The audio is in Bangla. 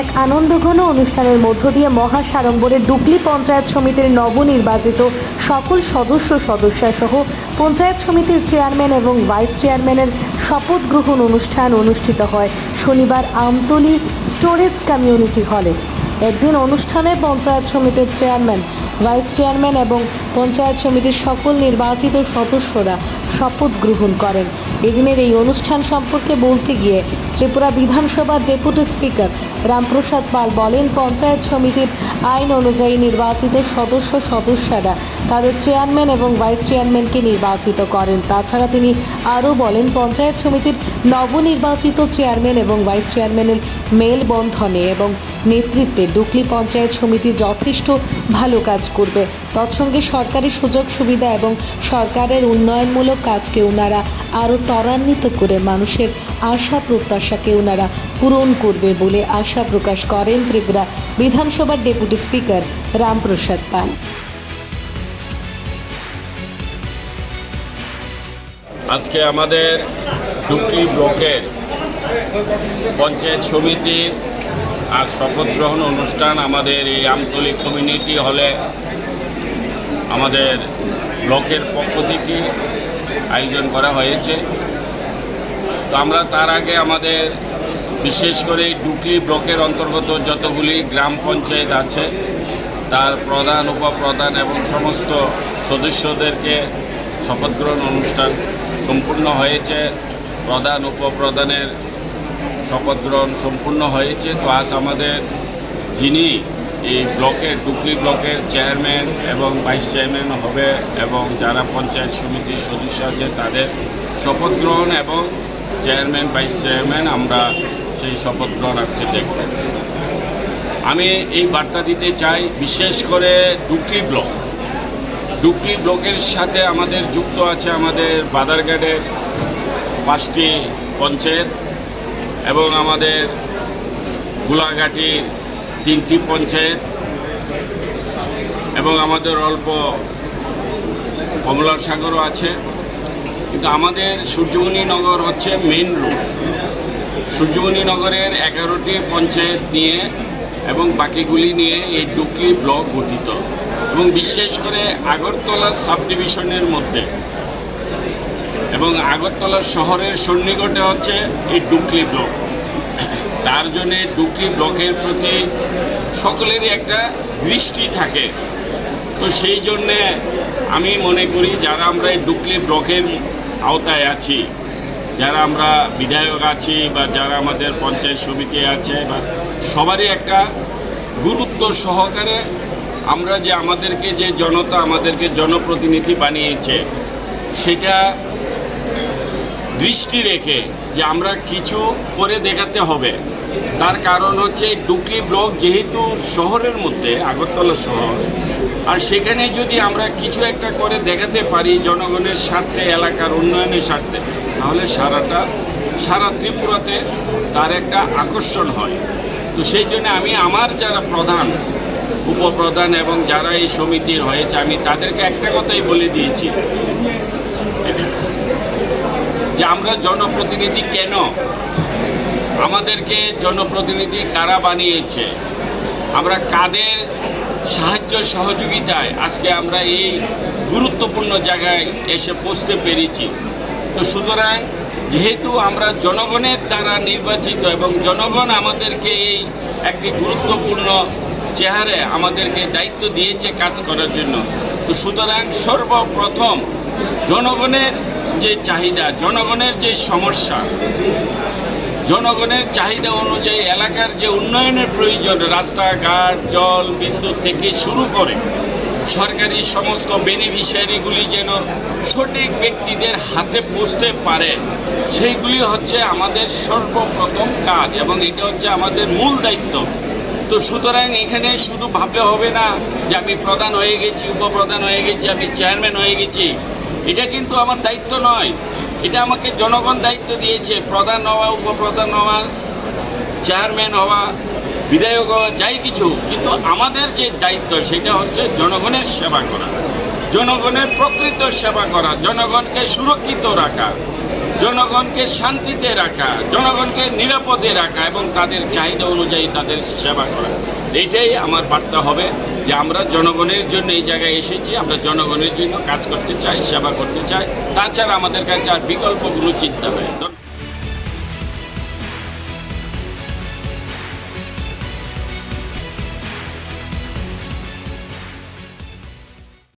এক আনন্দঘন অনুষ্ঠানের মধ্য দিয়ে মহাসাড়ম্বরে ডুবলি পঞ্চায়েত সমিতির নবনির্বাচিত সকল সদস্য সদস্যা সহ পঞ্চায়েত সমিতির চেয়ারম্যান এবং ভাইস চেয়ারম্যানের শপথ গ্রহণ অনুষ্ঠান অনুষ্ঠিত হয় শনিবার আমতলি স্টোরেজ কমিউনিটি হলে। একদিন অনুষ্ঠানে পঞ্চায়েত সমিতির চেয়ারম্যান ভাইস চেয়ারম্যান এবং পঞ্চায়েত সমিতির সকল নির্বাচিত সদস্যরা শপথ গ্রহণ করেন। এদিনের এই অনুষ্ঠান সম্পর্কে বলতে গিয়ে ত্রিপুরা বিধানসভার ডেপুটি স্পিকার রামপ্রসাদ পাল বলেন, পঞ্চায়েত সমিতির আইন অনুযায়ী নির্বাচিত সদস্য সদস্যরা তাদের চেয়ারম্যান এবং ভাইস চেয়ারম্যানকে নির্বাচিত করেন। তাছাড়া তিনি আরও বলেন, পঞ্চায়েত সমিতির নবনির্বাচিত চেয়ারম্যান এবং ভাইস চেয়ারম্যানের মেলবন্ধনে এবং নেতৃত্বে ডুকলি পঞ্চায়েত সমিতি যথেষ্ট ভালো কাজ করবে। তৎসঙ্গে সরকারি সুযোগ সুবিধা এবং সরকারের উন্নয়নমূলক কাজকে ওনারা আরও ত্বরান্বিত করে মানুষের আশা প্রত্যাশাকে ওনারা পূরণ করবে বলে আশা প্রকাশ করেন ত্রিপুরা বিধানসভার ডেপুটি স্পিকার রামপ্রসাদ পাল। আজকে আমাদের ডুকলি ব্লকের পঞ্চায়েত সমিতির আর শপথ গ্রহণ অনুষ্ঠান আমাদের এই আমতলী কমিউনিটি হলে আমাদের ব্লকের পক্ষ থেকে আয়োজন করা হয়েছে। তো আমরা তার আগে আমাদের বিশেষ করে ডুকলি ব্লকের অন্তর্গত যতগুলি গ্রাম পঞ্চায়েত আছে, তার প্রধান, উপপ্রধান এবং সমস্ত সদস্যদেরকে শপথ গ্রহণ অনুষ্ঠান সম্পূর্ণ হয়েছে। প্রধান, উপপ্রধানের শপথ গ্রহণ সম্পূর্ণ হয়েছে। তো আজ আমাদের যিনি এই ব্লকের ডুকলি ব্লকের চেয়ারম্যান এবং ভাইস চেয়ারম্যান হবে এবং যারা পঞ্চায়েত সমিতির সদস্য আছে, তাদের শপথ গ্রহণ এবং চেয়ারম্যান, ভাইস চেয়ারম্যান আমরা সেই শপথ গ্রহণ আজকে দেখব। আমি এই বার্তা দিতে চাই, বিশেষ করে ডুকলি ব্লক। ডুকলি ব্লকের সাথে আমাদের যুক্ত আছে আমাদের বাদারঘাটের পাঁচটি পঞ্চায়েত। এবং আমাদের গোলাঘাটি তিনটি পঞ্চায়েত এবং আমাদের অল্প কমলার সাগরও আছে। কিন্তু আমাদের সূর্যমণি নগর হচ্ছে মেইন রোড সূর্যমণি নগরের এগারোটি পঞ্চায়েত নিয়ে এবং বাকিগুলি নিয়ে এই ডুকলি ব্লক গঠিত। এবং বিশেষ করে আগরতলা সাব ডিভিশনের মধ্যে এবং আগরতলা শহরের সন্নিকটে হচ্ছে এই ডুকলি ব্লক। তার জন্যে ডুকলি ব্লকের প্রতি সকলেরই একটা দৃষ্টি থাকে। তো সেই জন্যে আমি মনে করি যারা আমরা এই ডুকলি ব্লকের আওতায় আছি, যারা আমরা বিধায়ক আছি বা যারা আমাদের পঞ্চায়েত সমিতি আছে বা সবারই একটা গুরুত্ব সহকারে আমরা যে আমাদেরকে যে জনতা আমাদেরকে জনপ্রতিনিধি বানিয়েছে, সেটা দৃষ্টি রেখে যে আমরা কিছু করে দেখাতে হবে। তার কারণ হচ্ছে ডুকলি ব্লক যেহেতু শহরের মধ্যে, আগরতলা শহর, আর সেখানে যদি আমরা কিছু একটা করে দেখাতে পারি জনগণের স্বার্থে, এলাকার উন্নয়নের স্বার্থে, তাহলে সারাটা, সারা ত্রিপুরাতে তার একটা আকর্ষণ হয়। তো সেই জন্য আমি আমার যারা প্রধান, উপপ্রধান এবং যারা এই সমিতির হয়েছে, আমি তাদেরকে একটা কথাই বলে দিয়েছি। যে আমরা জনপ্রতিনিধি কেন? আমাদেরকে জনপ্রতিনিধি কারা বানিয়েছে? আমরা কাদের সাহায্য সহযোগিতায় আজকে আমরা এই গুরুত্বপূর্ণ জায়গায় এসে পৌঁছতে পেরেছি। তো সুতরাং যেহেতু আমরা জনগণের দ্বারা নির্বাচিত এবং জনগণ আমাদেরকে এই একটি গুরুত্বপূর্ণ চেহারে আমাদেরকে দায়িত্ব দিয়েছে কাজ করার জন্য, তো সুতরাং সর্বপ্রথম জনগণের যে চাহিদা, জনগণের যে সমস্যা, জনগণের চাহিদা অনুযায়ী এলাকার যে উন্নয়নের প্রয়োজন, রাস্তাঘাট, জল, বিদ্যুৎ থেকে শুরু করে, সরকারি সমস্ত বেনিফিশিয়ারিগুলি যেন সঠিক ব্যক্তিদের হাতে পৌঁছতে পারে, সেইগুলি হচ্ছে আমাদের সর্বপ্রথম কাজ এবং এটা হচ্ছে আমাদের মূল দায়িত্ব। তো সুতরাং এখানে শুধু ভাবলে হবে না যে আমি প্রধান হয়ে গেছি, উপপ্রধান হয়ে গেছি, আমি চেয়ারম্যান হয়ে গেছি এটা কিন্তু আমার দায়িত্ব নয়। এটা আমাকে জনগণ দায়িত্ব দিয়েছে। প্রধান হওয়া, উপপ্রধান হওয়া, চেয়ারম্যান হওয়া, বিধায়ক হওয়া, যাই কিছু কিন্তু আমাদের যে দায়িত্ব, সেটা হচ্ছে জনগণের সেবা করা। জনগণের প্রকৃত সেবা করা। জনগণকে সুরক্ষিত রাখা। জনগণকে শান্তিতে রাখা। জনগণকে নিরাপদে রাখা এবং তাদের চাহিদা অনুযায়ী তাদের সেবা করা। এইটাই আমার বার্তা হবে। যে আমরা জনগণের জন্য এই জায়গায় এসেছি, আমরা জনগণের জন্য কাজ করতে চাই, সেবা করতে চাই তাছাড়া আমাদের কাছে আর বিকল্প কোনো চিন্তা নেই।